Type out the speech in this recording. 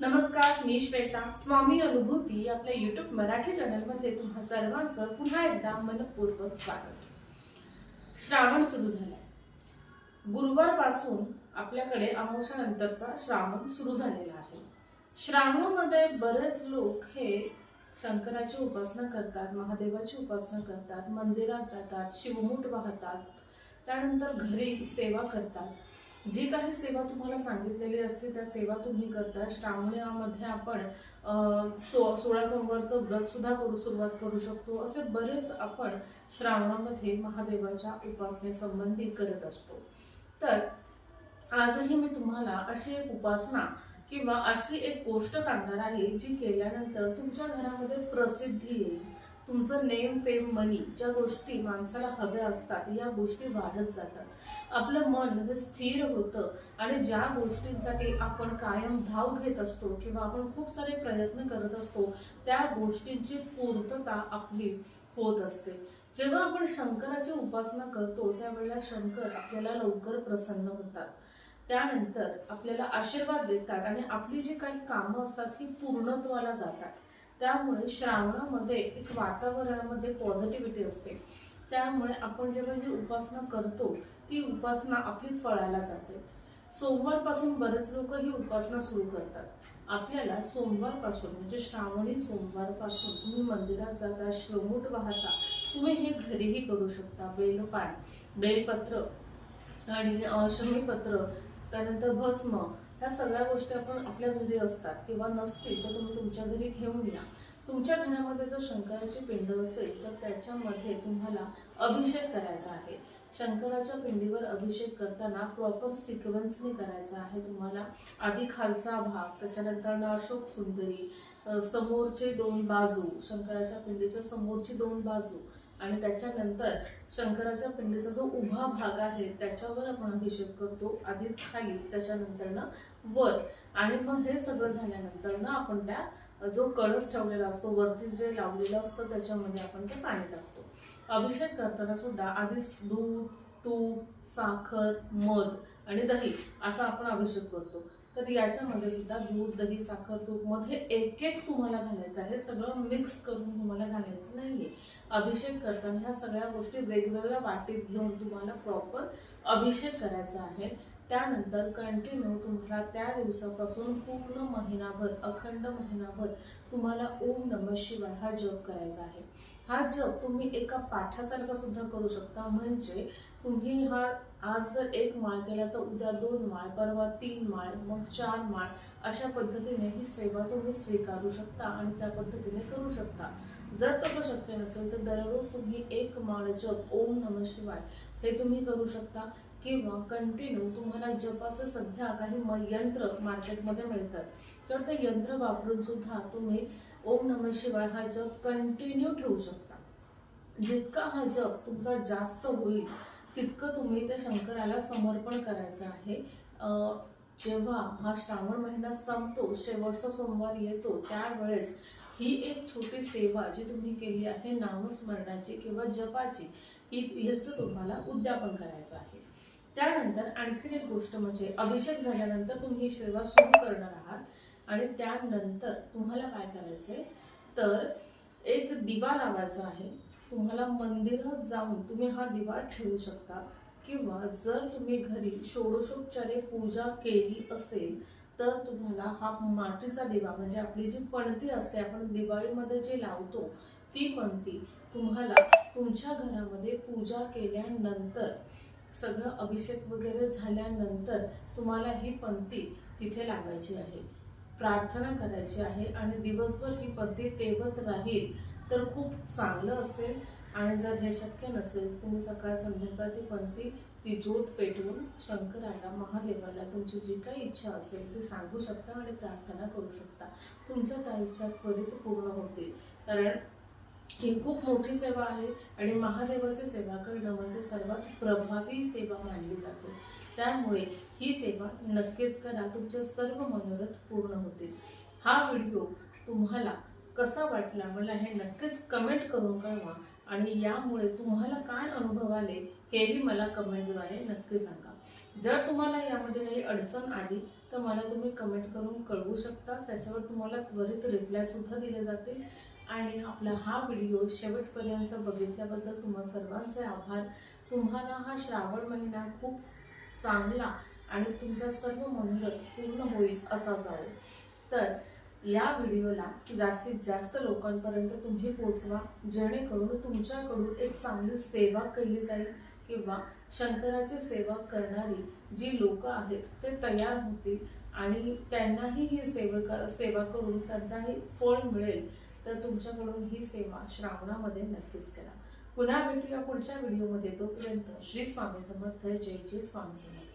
नमस्कार मी श्वेता. स्वामी अनुभूती आपल्या युट्यूब मराठी चॅनलमध्ये तुम्हा सर्वांचं पुन्हा एकदा मनपूर्वक स्वागत. श्रावण सुरू झालाय. गुरुवारपासून आपल्याकडे अमावस्यानंतरचा श्रावण सुरू झालेला आहे. श्रावणामध्ये बरेच लोक हे शंकराची उपासना करतात महादेवाची उपासना करतात मंदिरात जातात शिवमूठ वाहतात त्यानंतर घरी सेवा करतात. जी काही सेवा तुम्हाला सांगितलेली असते त्या सेवा तुम्ही करता. श्रावणामध्ये आपण सो सोळा सोमवारचं व्रत सुद्धा करू सुरुवात करू शकतो. असे बरेच आपण श्रावणामध्ये महादेवाच्या उपासनेसंबंधी करत असतो. तर आजही मी तुम्हाला अशी एक उपासना किंवा अशी एक गोष्ट सांगणार आहे जी केल्यानंतर तुमच्या घरामध्ये प्रसिद्धी येईल. तुमचं नेम फेम मनी ज्या गोष्टी माणसाला हव्या असतात या गोष्टी वाढत जातात. आपलं मन हे स्थिर होतं आणि ज्या गोष्टींसाठी आपण कायम धाव घेत असतो किंवा आपण खूप सारे प्रयत्न करत असतो त्या गोष्टींची पूर्तता आपली होत असते. जेव्हा आपण शंकराची उपासना करतो त्यावेळेला शंकर आपल्याला लवकर प्रसन्न होतात. त्यानंतर आपल्याला आशीर्वाद देतात आणि आपली जी काही कामं असतात ही पूर्णत्वाला जातात. त्यामुळे श्रावणामध्ये एक वातावरणामध्ये पॉझिटिव्हिटी असते. त्यामुळे आपण जेव्हा जी उपासना करतो ती उपासना आपली फळाला जाते. सोमवारपासून बरेच लोक ही उपासना सुरू करतात. आपल्याला सोमवारपासून म्हणजे श्रावणी सोमवारपासून तुम्ही मंदिरात जाता श्रमूट वाहता तुम्ही हे घरीही करू शकता. बेलपान बेलपत्र आणि श्रमीपत्र त्यानंतर भस्म ह्या सगळ्या गोष्टी आपण आपल्या घरी असतात किंवा नसतील तर तुम्ही तुमच्या घरी घेऊन या. तुमच्या घरामध्ये जर शंकराची पिंड असेल तर त्याच्यामध्ये तुम्हाला अभिषेक करायचा आहे. शंकराच्या पिंडीवर अभिषेक करताना प्रॉपर सिक्वेन्सने करायचा आहे तुम्हाला. आधी खालचा भाग त्याच्यानंतर अशोक सुंदरी समोरचे दोन बाजू शंकराच्या पिंडीच्या समोरची दोन बाजू आणि त्याच्यानंतर शंकराच्या पिंडीचा जो उभा भाग आहे त्याच्यावर आपण अभिषेक करतो. आधी खाली त्याच्यानंतर ना वर. आणि मग हे सगळं झाल्यानंतर ना आपण त्या जो कळस ठेवलेला असतो वरती जे लावलेलं असतं त्याच्यामध्ये आपण ते पाणी टाकतो. अभिषेक करताना सुद्धा आधीच दूध तूप साखर मध आणि दही असा आपण अभिषेक करतो. तर याच्यामध्ये सुद्धा दूध दही साखर तूपमध्ये एक एक तुम्हाला घालायचं आहे. सगळं मिक्स करून तुम्हाला घालायचं नाहीये. अभिषेक करताना ह्या सगळ्या गोष्टी वेगवेगळ्या वाटीत घेऊन तुम्हाला प्रॉपर अभिषेक करायचा आहे. त्यानंतर कंटिन्यू तुम्हाला त्या दिवसापासून पूर्ण महिनाभर अखंड महिनाभर तुम्हाला ओम नम शिवाय हा जप करायचा आहे. हा जप तुम्ही एका पाठासारखा सुद्धा करू शकता. म्हणजे तुम्ही हा आज जर एक माळ केला तर उद्या दोन माळ परवा तीन माळ मग चार माळ अशा पद्धतीने ही सेवा तुम्ही स्वीकारू शकता आणि त्या पद्धतीने करू शकता. जर तसं शक्य नसेल तर दररोज तुम्ही एक माळ जप ओम नम शिवाय हे तुम्ही करू शकता. किंवा कंटिन्यू तुम्हाला जपाचं सध्या काही म यंत्र मार्केटमध्ये मिळतात. तर ते यंत्र वापरून सुद्धा तुम्ही ओम नम शिवाय हा जप कंटिन्यू ठेवू शकता. जितका हा जप तुमचा जास्त होईल तितकं तुम्ही त्या शंकराला समर्पण करायचं आहे. जेव्हा हा श्रावण महिना संपतो शेवटचा सोमवार येतो त्यावेळेस ही एक छोटी सेवा जी तुम्ही केली आहे नामस्मरणाची किंवा जपाची ही याचं तुम्हाला उद्यापन करायचं आहे. त्यानंतर आणखीन एक गोष्ट म्हणजे अभिषेक झाल्यानंतर तुम्ही ही सेवा सुरू करणार आहात आणि त्यानंतर तुम्हाला काय करायचंय? तर एक दिवा लावायचा आहे. तुम्हाला मंदिरात जाऊन तुम्ही हा दिवा ठेवू शकता. किंवा जर तुम्ही घरी षोडशोपचारे पूजा केली असेल तर तुम्हाला हा मातीचा दिवा म्हणजे आपली जी पणती असते आपण दिवाळीमध्ये जे लावतो ती पणती तुम्हाला तुमच्या घरामध्ये पूजा केल्यानंतर सगळं अभिषेक वगैरे झाल्यानंतर तुम्हाला ही पंक्ती तिथे लावायची आहे. प्रार्थना करायची आहे आणि दिवसभर ही पंक्ती तेवत राहील तर खूप चांगलं असेल. आणि जर हे शक्य नसेल तुम्ही सकाळ संध्याकाळ ती पंक्ती ती ज्योत पेटवून शंकराला महादेवाला तुमची जी काही इच्छा असेल ती सांगू शकता आणि प्रार्थना करू शकता. तुमच्या त्या इच्छा त्वरित पूर्ण होतील. कारण ही खूप मोठी सेवा आहे आणि महादेवाची सेवा करणं म्हणजे सर्वात प्रभावी सेवा मानली जाते. त्यामुळे ही सेवा नक्कीच करा तुमचे सर्व मनोरथ पूर्ण होतील. हा व्हिडिओ तुम्हाला कसा वाटला मला हे नक्कीच कमेंट करून कळवा आणि यामुळे तुम्हाला काय अनुभव आले हेही मला कमेंटद्वारे नक्की सांगा. जर तुम्हाला यामध्ये काही अडचण आली तर तर मला तुम्ही कमेंट करून कळवू शकता. त्याच्यावर तुम्हाला त्वरित रिप्लायसुद्धा दिले जातील. आणि आपला हा व्हिडिओ शेवटपर्यंत बघितल्याबद्दल तुम्हा सर्वांचे आभार. तुम्हाला हा श्रावण महिना खूप चांगला आणि तुमचा सर्व मनोरथ पूर्ण होईल असा जाईल तर या व्हिडिओला जास्तीत जास्त लोकांपर्यंत तुम्ही पोचवा जेणेकरून तुमच्याकडून एक चांगली सेवा केली जाईल किंवा शंकराची सेवा करणारी जी लोक आहेत ते तयार होतील आणि त्यांनाही ही सेवा सेवा करून त्यांनाही फळ मिळेल. तर तुमच्याकडून ही सेवा श्रावणामध्ये नक्कीच करा. पुन्हा भेटूया पुढच्या व्हिडिओमध्ये. तोपर्यंत श्री स्वामी समर्थ. जय जय स्वामी समर्थ.